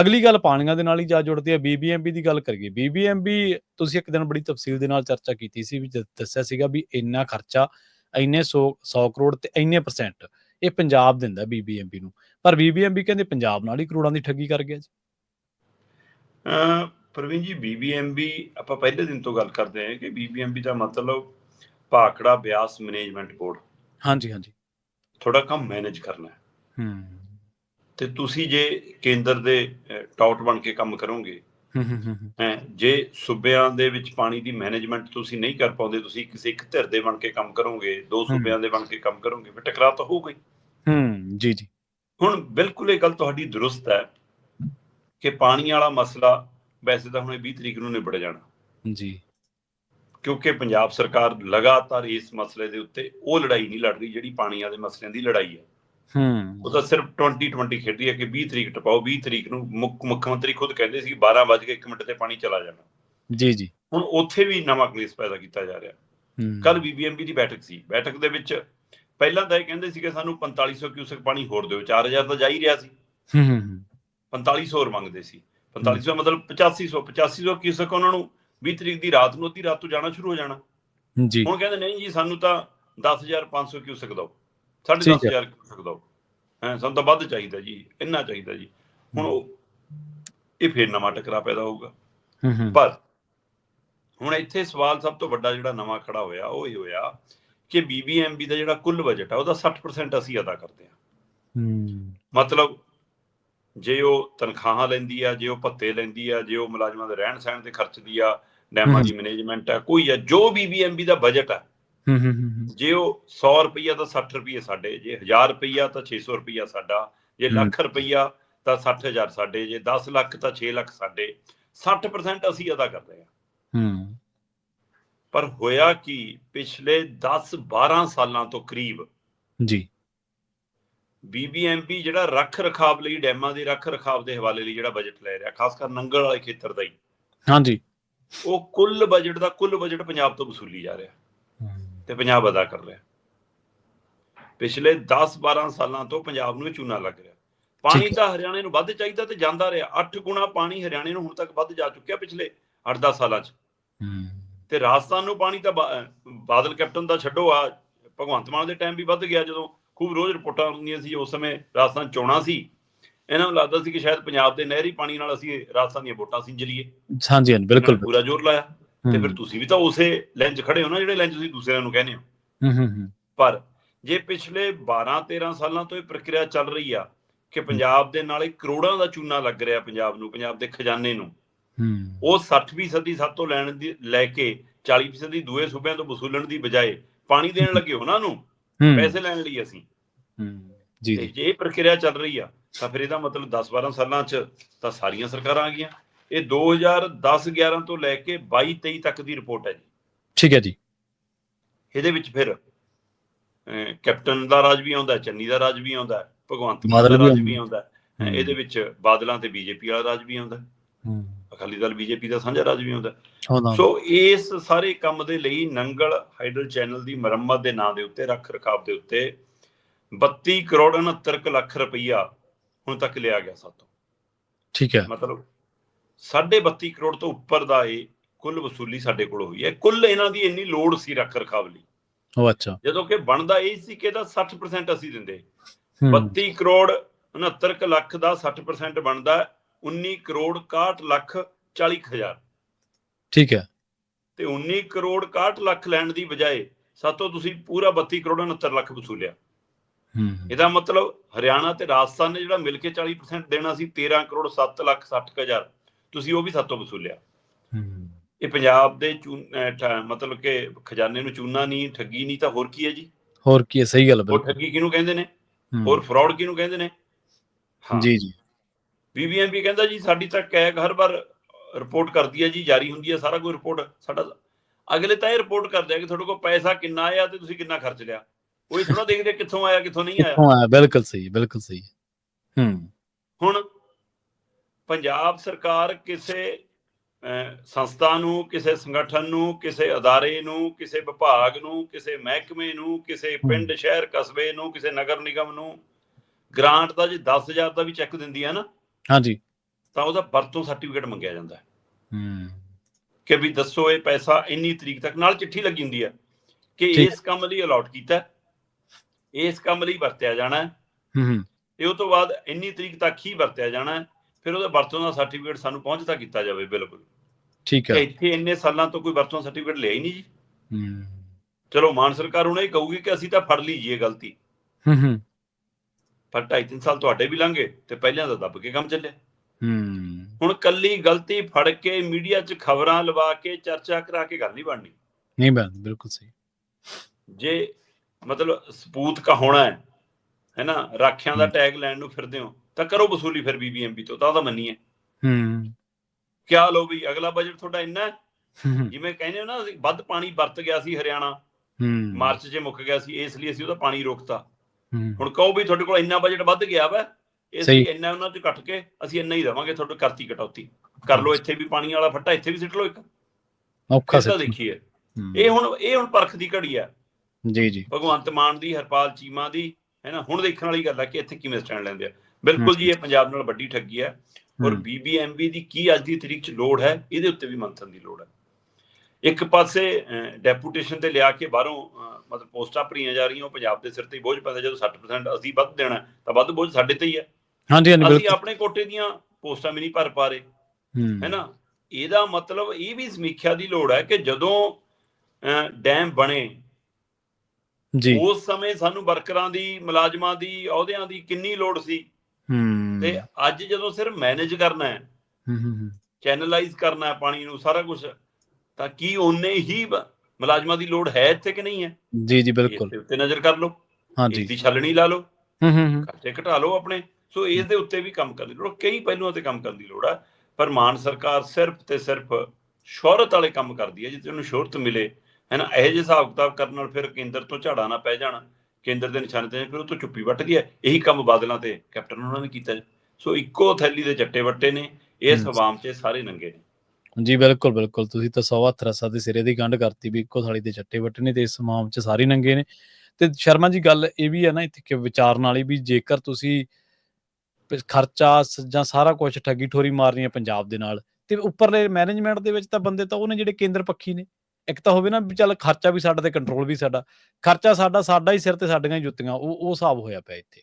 ਅਗਲੀ ਗੱਲ ਪਾਣੀਆਂ ਦੇ ਨਾਲ ਹੀ ਜਾ ਜੁੜਦੀ ਹੈ ਬੀਬੀਐਮਬੀ ਦੀ ਗੱਲ ਕਰੀਏ ਬੀਬੀਐਮਬੀ ਤੁਸੀਂ ਇੱਕ ਦਿਨ ਬੜੀ ਤਫਸੀਲ ਦੇ ਨਾਲ ਚਰਚਾ ਕੀਤੀ ਸੀ ਵੀ ਦੱਸਿਆ ਸੀਗਾ ਵੀ ਇੰਨਾ ਖਰਚਾ ਇੰਨੇ 100 100 ਕਰੋੜ ਤੇ ਇੰਨੇ ਪਰਸੈਂਟ ਇਹ ਪੰਜਾਬ ਦਿੰਦਾ ਬੀਬੀਐਮਬੀ ਨੂੰ ਪਰ ਬੀਬੀਐਮਬੀ ਕਹਿੰਦੇ ਪੰਜਾਬ ਨਾਲ ਹੀ ਕਰੋੜਾਂ ਦੀ ਠੱਗੀ ਕਰ ਗਿਆ ਜੀ। ਅਹ ਪ੍ਰਵੀਨ ਜੀ ਬੀਬੀਐਮਬੀ ਆਪਾਂ ਪਹਿਲੇ ਦਿਨ ਤੋਂ ਗੱਲ ਕਰਦੇ ਹਾਂ ਕਿ ਬੀਬੀਐਮਬੀ ਦਾ ਮਤਲਬ ਭਾਖੜਾ ਬਿਆਸ ਮੈਨੇਜਮੈਂਟ ਬੋਰਡ। ਹਾਂਜੀ ਹਾਂਜੀ। ਥੋੜਾ ਕੰਮ ਮੈਨੇਜ ਕਰਨਾ ਹੈ। ਹੂੰ। ਤੇ ਤੁਸੀਂ ਜੇ ਕੇਂਦਰ ਦੇ ਟਾਊਟ ਬਣ ਕੇ ਕੰਮ ਕਰੋਗੇ ਜੇ ਸੂਬਿਆਂ ਦੇ ਵਿੱਚ ਪਾਣੀ ਦੀ ਮੈਨੇਜਮੈਂਟ ਤੁਸੀਂ ਨਹੀਂ ਕਰ ਪਾਉਂਦੇ ਤੁਸੀਂ ਕਿਸੇ ਇੱਕ ਧਿਰ ਦੇ ਬਣ ਕੇ ਕੰਮ ਕਰੋਗੇ ਦੋ ਸੂਬਿਆਂ ਦੇ ਬਣ ਕੇ ਕੰਮ ਕਰੋਗੇ ਫਿਰ ਟਕਰਾਅ ਤਾਂ ਹੋਊਗਾ ਹੀ। ਹੂੰ ਜੀ ਜੀ। ਹੁਣ ਬਿਲਕੁਲ ਇਹ ਗੱਲ ਤੁਹਾਡੀ ਦਰੁਸਤ ਹੈ ਕਿ ਪਾਣੀ ਵਾਲਾ ਮਸਲਾ ਵੈਸੇ ਤਾਂ ਹੁਣ ਇਹ 20 ਤਰੀਕ ਨੂੰ ਨਿਬੜ ਜਾਣਾ। ਜੀ। ਕਿਉਂਕਿ ਪੰਜਾਬ ਸਰਕਾਰ ਲਗਾਤਾਰ ਇਸ ਮਸਲੇ ਦੇ ਉੱਤੇ ਉਹ ਲੜਾਈ ਨਹੀਂ ਲੜ ਰਹੀ ਜਿਹੜੀ ਪਾਣੀਆਂ ਦੇ ਮਸਲਿਆਂ ਦੀ ਲੜਾਈ ਹੈ। ਹੂੰ। ਉਹ ਤਾਂ ਸਿਰਫ 2020 ਖੇਡ ਹੈ ਕਿ 20 ਤਰੀਕ ਟਪਾਓ 20 ਤਰੀਕ ਨੂੰ ਮੁੱਖ ਮੁੱਖ ਮੰਤਰੀ ਖੁਦ ਕਹਿੰਦੇ ਸੀ 12 ਵਜੇ 1 ਮਿੰਟ ਤੇ ਪਾਣੀ ਚਲਾ ਜਾਣਾ। ਜੀ ਜੀ। ਹੁਣ ਉੱਥੇ ਵੀ ਨਵਾਂ ਕਲੇਸ਼ ਪੈਦਾ ਕੀਤਾ ਜਾ ਰਿਹਾ। ਕੱਲ ਬੀਬੀਐਮਬੀ ਦੀ ਬੈਠਕ ਸੀ। ਬੈਠਕ ਦੇ ਵਿੱਚ ਪਹਿਲਾਂ ਤਾਂ ਇਹ ਕਹਿੰਦੇ ਸੀ ਕਿ ਸਾਨੂੰ 4500 ਕਿਊਸਕ ਪਾਣੀ ਹੋਰ ਦਿਓ। 4000 ਤਾਂ ਜਾ ਹੀ ਰਿਹਾ ਸੀ। ਹੂੰ ਹੂੰ ਹੂੰ, 4500 ਹੋਰ ਮੰਗਦੇ ਸੀ। 4500 ਮਤਲਬ 8500 8500 ਕਿਊਸਕ ਉਹਨਾਂ ਨੂੰ 20 ਤਰੀਕ ਦੀ ਰਾਤ ਨੂੰ ਅੱਧੀ ਰਾਤ ਤੋਂ ਜਾਣਾ ਸ਼ੁਰੂ ਹੋ ਜਾਣਾ। ਜੀ। ਹੁਣ ਕਹਿੰਦੇ ਨਹੀਂ ਜੀ ਸਾਨੂੰ ਤਾਂ 10500 ਕਿਊਸਕ ਦਿਓ। ਠੀਕ ਹੈ। 10500 ਕਿਊਸਕ ਦਿਓ ਹੈ ਸਾਨੂੰ ਤਾਂ ਵੱਧ ਚਾਹੀਦਾ ਜੀ ਇੰਨਾ ਚਾਹੀਦਾ ਜੀ। ਹੁਣ ਉਹ ਇਹ ਫੇਰ ਨਵਾਂ ਟਕਰਾ ਪੈਦਾ ਹੋਊਗਾ। ਪਰ ਹੁਣ ਇੱਥੇ ਸਵਾਲ ਸਭ ਤੋਂ ਵੱਡਾ ਜਿਹੜਾ ਨਵਾਂ ਖੜਾ ਹੋਇਆ ਉਹ ਇਹ ਹੋਇਆ ਕਿ ਬੀਬੀਐਮਬੀ ਦਾ ਜਿਹੜਾ ਕੁੱਲ ਬਜਟ ਹੈ ਉਹਦਾ 60% ਅਸੀਂ ਅਦਾ ਕਰਦੇ ਹਾਂ। ਹੂੰ। ਮਤਲਬ ਜੇ ਉਹ ਤਨਖਾਹਾਂ ਲੈਂਦੀ ਆ ਜੇ ਉਹ ਭੱਤੇ ਲੈਂਦੀ ਆ ਜੇ ਉਹ ਮੁਲਾਜ਼ਮਾਂ ਦੇ ਰਹਿਣ ਸਹਿਣ ਤੇ ਖਰਚਦੀ ਆ ਡੈਮਾਂ ਦੀ ਮੈਨੇਜਮੈਂਟ ਆ ਕੋਈ ਆ ਜੋ ਬੀਬੀਐਮਬੀ ਦਾ ਬਜਟ ਆ ਹੂੰ ਹੂੰ ਜੇ ਉਹ 100 ਰੁਪਈਆ ਤਾਂ 60 ਰੁਪਈਏ ਸਾਡੇ ਜੇ 1000 ਰੁਪਈਆ ਤਾਂ 600 ਰੁਪਈਆ ਸਾਡਾ ਜੇ। ਲੱਖ ਰੁਪਈਆ ਤਾਂ 60000 ਸਾਡੇ ਜੇ 10 ਲੱਖ ਤਾਂ 6 ਲੱਖ ਸਾਡੇ 60% ਅਸੀਂ ਅਦਾ ਕਰਦੇ ਹਾਂ। ਹੂੰ। ਪਰ ਹੋਇਆ ਕਿ ਪਿਛਲੇ 10 12 ਸਾਲਾਂ ਤੋਂ ਕਰੀਬ ਜੀ। ਬੀਬੀਐਮਪੀ ਜਿਹੜਾ ਰੱਖ ਰਖਾਵ ਲਈ ਡੈਮਾਂ ਦੇ ਰੱਖ ਰਖਾਵ ਦੇ ਹਵਾਲੇ ਲਈ ਜਿਹੜਾ ਬਜਟ ਲੈ ਰਿਹਾ ਖਾਸ ਕਰ ਨੰਗਲ ਵਾਲੇ ਖੇਤਰ ਦਾ ਹੀ ਹਾਂਜੀ। ਉਹ ਕੁੱਲ ਬਜਟ ਦਾ ਕੁੱਲ ਬਜਟ ਪੰਜਾਬ ਤੋਂ ਵਸੂਲੀ ਜਾ ਰਿਹਾ। ਤੇ ਪੰਜਾਬ ਅਦਾ ਕਰ ਰਿਹਾ ਪਿਛਲੇ 10 12 ਸਾਲਾਂ ਤੋਂ ਪੰਜਾਬ ਨੂੰ ਚੂਨਾ ਲੱਗ ਰਿਹਾ। ਪਾਣੀ। ਤਾਂ ਹਰਿਆਣੇ ਨੂੰ ਵੱਧ ਚਾਹੀਦਾ ਤੇ ਜਾਂਦਾ ਰਿਹਾ। 8 ਗੁਣਾ ਪਾਣੀ ਹਰਿਆਣੇ ਨੂੰ ਹੁਣ ਤੱਕ ਵੱਧ ਜਾ ਚੁੱਕਿਆ ਪਿਛਲੇ 8-10 ਸਾਲਾਂ 'ਚ। ਤੇ ਰਾਜਸਥਾਨ ਨੂੰ ਪਾਣੀ ਤਾਂ ਬਾਦਲ ਕੈਪਟਨ ਦਾ ਛੱਡੋ ਆ। ਭਗਵੰਤ ਮਾਨ ਦੇ ਟਾਈਮ ਵੀ ਵੱਧ ਗਿਆ ਜਦੋਂ ਖੂਬ ਰੋਜ਼ ਰਿਪੋਰਟਾਂ ਹੁੰਦੀਆਂ ਸੀ ਉਸ ਸਮੇਂ ਰਾਜਸਥਾਨ ਚੋਣਾ ਸੀ। ਇਹਨਾਂ ਨੂੰ ਲੱਗਦਾ ਸੀ ਕਿ ਸ਼ਾਇਦ ਪੰਜਾਬ ਦੇ ਨਹਿਰੀ ਪਾਣੀ ਨਾਲ ਅਸੀਂ ਰਾਜਸਥਾਨ ਦੀਆਂ ਵੋਟਾਂ ਸਿੰਜ ਲਈਏ। ਹਾਂਜੀ ਬਿਲਕੁਲ। ਪੂਰਾ ਜ਼ੋਰ ਲਾਇਆ। ਤੇ ਫਿਰ ਤੁਸੀਂ ਵੀ ਤਾਂ ਉਸੇ ਲੈਂਜ ਖੜੇ ਹੋ ਨਾ ਜਿਹੜੇ ਲੈਂਜ ਤੁਸੀਂ ਦੂਸਰਿਆਂ ਨੂੰ ਕਹਿੰਦੇ ਹੋ। ਹੂੰ ਹੂੰ ਪਰ ਜੇ ਪਿਛਲੇ 12 13 ਸਾਲਾਂ ਤੋਂ ਇਹ ਪ੍ਰਕਿਰਿਆ ਚੱਲ ਰਹੀ ਆ ਕਿ ਪੰਜਾਬ ਦੇ ਨਾਲ ਕਰੋੜਾਂ ਦਾ ਚੂਨਾ ਲੱਗ ਰਿਹਾ ਪੰਜਾਬ ਨੂੰ ਪੰਜਾਬ ਦੇ ਖਜ਼ਾਨੇ ਨੂੰ ਹੂੰ। ਉਹ 60% ਦੀ ਸਭ ਤੋਂ ਲੈਣ ਦੀ ਲੈ ਕੇ 40% ਦੀ ਦੂਏ ਸੂਬਿਆਂ ਤੋਂ ਵਸੂਲਣ ਦੀ ਬਜਾਏ ਪਾਣੀ ਦੇਣ ਲੱਗੇ ਉਹਨਾਂ ਨੂੰ ਪੈਸੇ ਲੈਣ ਲਈ ਅਸੀਂ। ਹੂੰ। ਜੀ ਜੇ। ਇਹ ਪ੍ਰਕਿਰਿਆ ਚੱਲ ਰਹੀ ਆ ਤਾਂ ਫਿਰ ਇਹਦਾ ਮਤਲਬ 10 12 ਸਾਲਾਂ 'ਚ ਤਾਂ ਸਾਰੀਆਂ ਸਰਕਾਰਾਂ ਆ ਗਈਆਂ। ਇਹ 2010 11 ਤੋਂ ਲੈ ਕੇ 22 23 ਤੱਕ ਦੀ ਰਿਪੋਰਟ ਹੈ ਜੀ। ਠੀਕ ਹੈ ਜੀ। ਇਹਦੇ ਵਿੱਚ ਫਿਰ ਕੈਪਟਨ ਦਾ ਰਾਜ ਵੀ ਆਉਂਦਾ ਚੰਨੀ ਦਾ ਰਾਜ ਵੀ ਆਉਂਦਾ ਭਗਵੰਤ ਮਾਨ ਦਾ ਰਾਜ। ਵੀ ਆਉਂਦਾ। ਇਹਦੇ ਵਿੱਚ ਬਾਦਲਾਂ ਤੇ ਬੀਜੇਪੀ ਵਾਲਾ ਰਾਜ ਵੀ ਆਉਂਦਾ। ਹੂੰ। ਅਕਾਲੀ ਦਲ ਬੀਜੇਪੀ ਦਾ ਸਾਂਝਾ ਰਾਜ ਵੀ ਆਉਂਦਾ। ਸੋ ਇਸ ਸਾਰੇ ਕੰਮ ਦੇ ਲਈ ਨੰਗਲ ਹਾਈਡਲ ਚੈਨਲ ਦੀ ਮੁਰੰਮਤ ਦੇ ਨਾਂ ਦੇ ਉੱਤੇ ਰੱਖ ਰਖਾਵ ਦੇ ਉੱਤੇ 32 ਕਰੋੜ 69 ਕੁ ਲੱਖ ਰੁਪਈਆ ਹੁਣ ਤੱਕ ਲਿਆ ਗਿਆ ਸਾਤੋਂ। ਠੀਕ ਹੈ। ਮਤਲਬ 32.5 ਕਰੋੜ ਤੋਂ ਉੱਪਰ ਦਾ ਇਹ ਕੁੱਲ ਵਸੂਲੀ ਸਾਡੇ ਕੋਲ ਹੋਈ ਹੈ। ਕੁੱਲ ਇਹਨਾਂ ਦੀ ਇੰਨੀ ਲੋੜ ਸੀ ਰੱਖ ਰਖਾਵ ਲਈ। ਉਹ ਅੱਛਾ। ਜਦੋਂ ਕਿ ਬਣਦਾ ਇਹ ਸੀ ਕਿ ਇਹਦਾ 60% ਅਸੀਂ ਦਿੰਦੇ। ਹੂੰ। 32 ਕਰੋੜ 69 ਕੁ ਲੱਖ ਦਾ 60% ਬਣਦਾ ਹੈ 19 ਕਰੋੜ 61 ਲੱਖ 40 ਕੁ ਹਜ਼ਾਰ। ਠੀਕ ਹੈ। ਤੇ 19 ਕਰੋੜ 61 ਲੱਖ ਲੈਣ ਦੀ ਬਜਾਏ ਸਾਤੋਂ ਤੁਸੀਂ ਪੂਰਾ 32 ਕਰੋੜ 69 ਲੱਖ ਵਸੂਲਿਆ। ਹੂੰ। ਇਹਦਾ ਮਤਲਬ ਹਰਿਆਣਾ ਤੇ ਰਾਜਸਥਾਨ ਨੇ ਜਿਹੜਾ ਮਿਲ ਕੇ 40% ਦੇਣਾ ਸੀ 13 ਕਰੋੜ 7 ਲੱਖ 60 ਕੁ ਹਜ਼ਾਰ। ਤੁਸੀਂ ਉਹ ਵੀ ਸਾਤੋਂ ਵਸੂਲਿਆ। ਹੂੰ। ਇਹ ਪੰਜਾਬ ਦੇ ਮਤਲਬ ਕਿ ਖਜ਼ਾਨੇ ਨੂੰ ਚੂਨਾ ਨਹੀਂ ਠੱਗੀ ਨਹੀਂ ਤਾਂ ਹੋਰ ਕੀ ਹੈ ਜੀ? ਹੋਰ ਕੀ ਹੈ? ਸਹੀ ਗੱਲ ਹੈ ਬਿਲਕੁਲ। ਠੱਗੀ ਕਿਹਨੂੰ ਕਹਿੰਦੇ ਨੇ? ਹੂੰ, ਹੋਰ ਫਰਾਡ ਕਿਹਨੂੰ ਕਹਿੰਦੇ ਨੇ? ਹਾਂ। ਜੀ ਜੀ। ਬੀਬੀਐਮਬੀ ਕਹਿੰਦਾ ਜੀ ਸਾਡੀ ਤਾਂ ਕੈਗ ਹਰ ਵਾਰ ਰਿਪੋਰਟ ਕਰਦੀ ਹੈ ਜੀ ਜਾਰੀ ਹੁੰਦੀ ਹੈ ਸਾਰਾ ਕੋਈ ਰਿਪੋਰਟ ਸਾਡਾ ਅਗਲੇ ਤਾਂ ਇਹ ਰਿਪੋਰਟ ਕਰਦੇ ਆ ਕਿ ਤੁਹਾਡੇ ਕੋਲ ਪੈਸਾ ਕਿੰਨਾ ਆਇਆ ਤੇ ਤੁਸੀਂ ਕਿੰਨਾ ਖਰਚ ਲਿਆ। ਕੋਈ ਥੋੜਾ ਦੇਖਦੇ ਕਿੱਥੋਂ ਆਇਆ ਕਿੱਥੋਂ ਨਹੀਂ ਆਇਆ। ਆਇਆ? ਬਿਲਕੁਲ ਸਹੀ ਬਿਲਕੁਲ ਸਹੀ ਹੂੰ। ਹੁਣ ਪੰਜਾਬ ਸਰਕਾਰ ਕਿਸੇ ਸੰਸਥਾ ਨੂੰ ਕਿਸੇ ਸੰਗਠਨ ਨੂੰ ਕਿਸੇ ਅਦਾਰੇ ਨੂੰ ਕਿਸੇ ਵਿਭਾਗ ਨੂੰ ਕਿਸੇ ਮਹਿਕਮੇ ਨੂੰ ਕਿਸੇ ਪਿੰਡ ਸ਼ਹਿਰ ਕਸਬੇ ਨੂੰ ਕਿਸੇ ਨਗਰ ਨਿਗਮ ਨੂੰ ਗ੍ਰਾਂਟ ਦਾ ਜੇ 10000 ਦਾ ਵੀ ਚੈੱਕ ਦਿੰਦੀ ਹੈ ਨਾ ਹਾਂਜੀ। ਤਾਂ ਉਹਦਾ ਵਰਤੋਂ ਸਰਟੀਫਿਕੇਟ ਮੰਗਿਆ ਜਾਂਦਾ। ਹੈ। ਹੂੰ ਕਿ ਵੀ ਦੱਸੋ ਇਹ ਪੈਸਾ ਇੰਨੀ ਤਰੀਕ ਤੱਕ ਨਾਲ ਚਿੱਠੀ ਲੱਗੀ ਹੁੰਦੀ ਹੈ ਕਿ। ਇਸ ਕੰਮ ਲਈ ਅਲਾਟ ਕੀਤਾ ਇਸ ਕੰਮ ਲਈ ਵਰਤਿਆ ਜਾਣਾ। ਹੈ ਹੂੰ। ਹੂੰ ਤੇ ਉਹ ਤੋਂ ਬਾਅਦ ਇੰਨੀ ਤਰੀਕ ਤੱਕ ਹੀ ਵਰਤਿਆ ਜਾਣਾ। ਹੈ ਫਿਰ ਉਹਦਾ ਵਰਤੋਂ ਦਾ ਸਰਟੀਫਿਕੇਟ ਸਾਨੂੰ ਪਹੁੰਚਦਾ ਕੀਤਾ ਜਾਵੇ ਬਿਲਕੁਲ। ਠੀਕ ਹੈ। ਇੱਥੇ ਇੰਨੇ ਸਾਲਾਂ ਤੋਂ ਕੋਈ ਵਰਤੋਂ ਸਰਟੀਫਿਕੇਟ ਲਿਆ ਹੀ ਨਹੀਂ ਜੀ। ਹੂੰ। ਚਲੋ ਮਾਨ ਸਰਕਾਰ ਇਹ ਕਹੂਗੀ ਕਿ ਅਸੀਂ ਤਾਂ ਫੜ ਲਈ ਜੀ ਇਹ ਗਲਤੀ। ਹੂੰ ਹੂੰ। ਪਰ ਢਾਈ ਤਿੰਨ ਸਾਲ ਤੁਹਾਡੇ ਵੀ ਲੰਘੇ ਤੇ ਪਹਿਲਾਂ ਤਾਂ ਦੱਬ ਕੇ ਕੰਮ ਚੱਲਿਆ। ਹੂੰ। ਹੁਣ ਕੱਲੀ ਗਲਤੀ ਫੜ ਕੇ ਮੀਡੀਆ 'ਚ ਖਬਰਾਂ ਲਵਾ ਕੇ ਚਰਚਾ ਕਰਾ ਕੇ ਗੱਲ ਨਹੀਂ ਬਣਨੀ। ਨਹੀਂ ਬਣ ਬਿਲਕੁਲ ਸਹੀ। ਜੇ ਮਤਲਬ ਸਪੂਤ ਕਾ ਹੋਣਾ ਹੈ ਹੈਨਾ ਰਾਖਿਆਂ ਦਾ ਟੈਗ ਲੈਣ ਨੂੰ ਫਿਰਦੇ ਹੋ। ਤਾਂ ਕਰੋ ਵਸੂਲੀ ਫਿਰ ਬੀਬੀਐਮਬੀ ਤੋਂ ਤਾਂ ਉਹਦਾ ਮੰਨੀਏ। ਹੂੰ। ਕਿਆ ਲੋ ਵੀ ਅਗਲਾ ਬਜਟ ਤੁਹਾਡਾ ਇੰਨਾ ਜਿਵੇਂ ਕਹਿੰਦੇ ਹੋ ਨਾ ਅਸੀਂ ਵੱਧ ਪਾਣੀ ਵਰਤ ਗਿਆ ਸੀ ਹਰਿਆਣਾ ਹੂੰ। ਮਾਰਚ 'ਚ ਮੁੱਕ ਗਿਆ ਸੀ ਇਸ ਲਈ ਅਸੀਂ ਉਹਦਾ ਪਾਣੀ ਰੋਕਤਾ। ਹੂੰ। ਹੁਣ ਕਹੋ ਵੀ ਤੁਹਾਡੇ ਕੋਲ ਇੰਨਾ ਬਜਟ ਵੱਧ ਗਿਆ ਵਾ ਇਸ। ਲਈ ਇੰਨਾ ਉਹਨਾਂ 'ਚ ਕੱਟ ਕੇ ਅਸੀਂ ਇੰਨਾ ਹੀ ਦੇਵਾਂਗੇ ਤੁਹਾਡੇ ਕਰਤੀ ਕਟੌਤੀ। ਕਰ ਲਓ ਇੱਥੇ ਵੀ ਪਾਣੀ ਵਾਲਾ ਫੱਟਾ ਇੱਥੇ ਵੀ ਸਿੱਟ ਲਓ ਇੱਕ। ਔਖਾ ਸੱਚੀ ਦੇਖੀਏ। ਇਹ ਹੁਣ ਇਹ ਹੁਣ ਪਰਖ ਦੀ ਘੜੀ ਆ। ਜੀ ਜੀ। ਭਗਵੰਤ ਮਾਨ ਦੀ ਹਰਪਾਲ ਚੀਮਾ ਦੀ ਹੈ ਨਾ ਹੁਣ ਦੇਖਣ ਵਾਲੀ ਗੱਲ ਹੈ ਕਿ ਇੱਥੇ ਕਿਵੇਂ ਸਟੈਂਡ ਲੈਂਦੇ ਆ। ਬਿਲਕੁਲ ਜੀ ਇਹ ਪੰਜਾਬ ਨਾਲ ਵੱਡੀ ਠੱਗੀ ਹੈ। ਔਰ। ਬੀਬੀਐਮਬੀ ਦੀ ਕੀ ਅੱਜ ਦੀ ਤਰੀਕ 'ਚ ਲੋੜ ਹੈ ਇਹਦੇ ਉੱਤੇ ਵੀ ਮੰਥਨ ਦੀ ਲੋੜ ਹੈ। ਇੱਕ ਪਾਸੇ ਡੈਪੂਟੇਸ਼ਨ ਤੇ ਲਿਆ ਕੇ ਬਾਹਰੋਂ ਮਤਲਬ ਪੋਸਟਾਂ ਭਰੀਆਂ ਜਾ ਰਹੀਆਂ ਉਹ ਪੰਜਾਬ ਦੇ ਸਿਰ ਤੇ ਬੋਝ ਪੈਂਦਾ ਜਦੋਂ 60% ਅਸੀਂ ਵੱਧ ਦੇਣਾ ਤਾਂ ਵੱਧ ਬੋਝ ਸਾਡੇ ਤੇ ਹੀ ਹੈ। ਹਾਂਜੀ ਹਾਂਜੀ ਅਸੀਂ ਬਿਲਕੁਲ। ਆਪਣੇ ਕੋਟੇ ਦੀਆਂ ਪੋਸਟਾਂ ਵੀ ਨਹੀਂ ਭਰ ਪਾ ਰਹੇ। ਹੂੰ। ਹੈ ਨਾ? ਇਹਦਾ ਮਤਲਬ ਇਹ ਵੀ ਸਮੀਖਿਆ ਦੀ ਲੋੜ ਹੈ ਕਿ ਜਦੋਂ ਡੈਮ ਬਣੇ ਜੀ। ਉਸ ਸਮੇਂ ਸਾਨੂੰ ਵਰਕਰਾਂ ਦੀ ਮੁਲਾਜ਼ਮਾਂ ਦੀ ਅਹੁਦਿਆਂ ਦੀ ਕਿੰਨੀ ਲੋੜ ਸੀ? ਹੂੰ। ਤੇ ਅੱਜ ਜਦੋਂ ਸਿਰਫ ਮੈਨੇਜ ਕਰਨਾ ਹੈ ਹੂੰ ਹੂੰ। ਚੈਨਲਾਈਜ਼ ਕਰਨਾ ਹੈ ਪਾਣੀ ਨੂੰ ਸਾਰਾ ਕੁਝ ਤਾਂ ਕੀ ਓਨੇ ਹੀ ਮੁਲਾਜ਼ਮਾਂ ਦੀ ਲੋੜ ਹੈ ਇੱਥੇ ਕਿ ਨਹੀਂ ਹੈ? ਜੀ ਜੀ ਇਸ ਬਿਲਕੁਲ ਦੇ ਉੱਤੇ ਨਜ਼ਰ ਕਰ ਲਓ। ਹਾਂਜੀ ਇਸ ਦੀ ਛਲਣੀ ਲਾ ਲਓ। ਹੂੰ ਹੂੰ ਖਰਚੇ ਘਟਾ ਲਓ ਆਪਣੇ। ਸੋ ਇਸ ਦੇ ਉੱਤੇ ਵੀ ਕੰਮ ਕਰਨ ਦੀ ਲੋੜ ਕਈ ਪਹਿਲੂਆਂ ਤੇ ਕੰਮ ਕਰਨ ਦੀ ਲੋੜ ਹੈ ਪਰ ਮਾਨ ਸਰਕਾਰ ਸਿਰਫ ਤੇ ਸਿਰਫ ਸ਼ੋਹਰਤ ਵਾਲੇ ਕੰਮ ਕਰਦੀ ਹੈ ਜਿੱਥੇ ਉਹਨੂੰ ਸ਼ੋਹਰਤ ਮਿਲੇ। ਹੈ ਨਾ ਇਹੋ ਜਿਹੇ ਹਿਸਾਬ ਕਿਤਾਬ ਕਰਨ ਨਾਲ ਫਿਰ ਕੇਂਦਰ ਤੋਂ ਝਾੜਾ ਨਾ ਪੈ ਜਾਣ। ਕੇਂਦਰ ਦੇ ਨਿਸ਼ਾਨੇ ਤੇ ਫਿਰ ਉਹ ਤੋਂ ਚੁੱਪੀ ਵੱਟਦੀ ਹੈ। ਇਹੀ ਕੰਮ ਬਾਦਲਾਂ ਤੇ ਕੈਪਟਨ ਉਹਨਾਂ ਨੇ ਕੀਤਾ ਸੋ ਇੱਕੋ ਥੈਲੀ ਦੇ ਚੱਟੇ ਵੱਟੇ ਨੇ। ਇਸ। ਹਵਾਮ 'ਚ ਸਾਰੇ ਨੰਗੇ ਨੇ। ਜੀ ਬਿਲਕੁਲ ਬਿਲਕੁਲ। ਤੁਸੀਂ ਤਾਂ ਸਵਾ ਥਰਸਾ ਦੇ ਸਿਰੇ ਦੀ ਗੰਢ ਕਰਤੀ ਵੀ ਇੱਕੋ ਥਾਲੀ ਦੇ ਚੱਟੇ ਵੱਟੇ ਨੇ ਤੇ ਇਸ ਮਾਮ ਚ ਸਾਰੇ ਨੰਗੇ ਨੇ। ਤੇ ਸ਼ਰਮਾ ਜੀ ਗੱਲ ਇਹ ਵੀ ਹੈ ਨਾ ਇੱਥੇ ਕਿ ਵਿਚਾਰਨ ਵਾਲੀ ਵੀ ਜੇਕਰ ਤੁਸੀਂ ਖਰਚਾ ਜਾਂ ਸਾਰਾ ਕੁਝ ਠੱਗੀ ਠੋਰੀ ਮਾਰਨੀ ਹੈ ਪੰਜਾਬ ਦੇ ਨਾਲ ਤੇ ਉੱਪਰਲੇ ਮੈਨੇਜਮੈਂਟ ਦੇ ਵਿੱਚ ਤਾਂ ਬੰਦੇ ਤਾਂ ਉਹ ਨੇ ਜਿਹੜੇ ਕੇਂਦਰ ਪੱਖੀ ਨੇ। ਇੱਕ ਤਾਂ ਹੋਵੇ ਨਾ ਵੀ ਚੱਲ ਖਰਚਾ ਵੀ ਸਾਡਾ ਤੇ ਕੰਟਰੋਲ ਵੀ ਸਾਡਾ। ਖਰਚਾ ਸਾਡਾ ਸਾਡਾ ਹੀ ਸਿਰ ਤੇ ਸਾਡੀਆਂ ਹੀ ਜੁੱਤੀਆਂ, ਉਹ ਉਹ ਹਿਸਾਬ ਹੋਇਆ ਪਿਆ ਇੱਥੇ।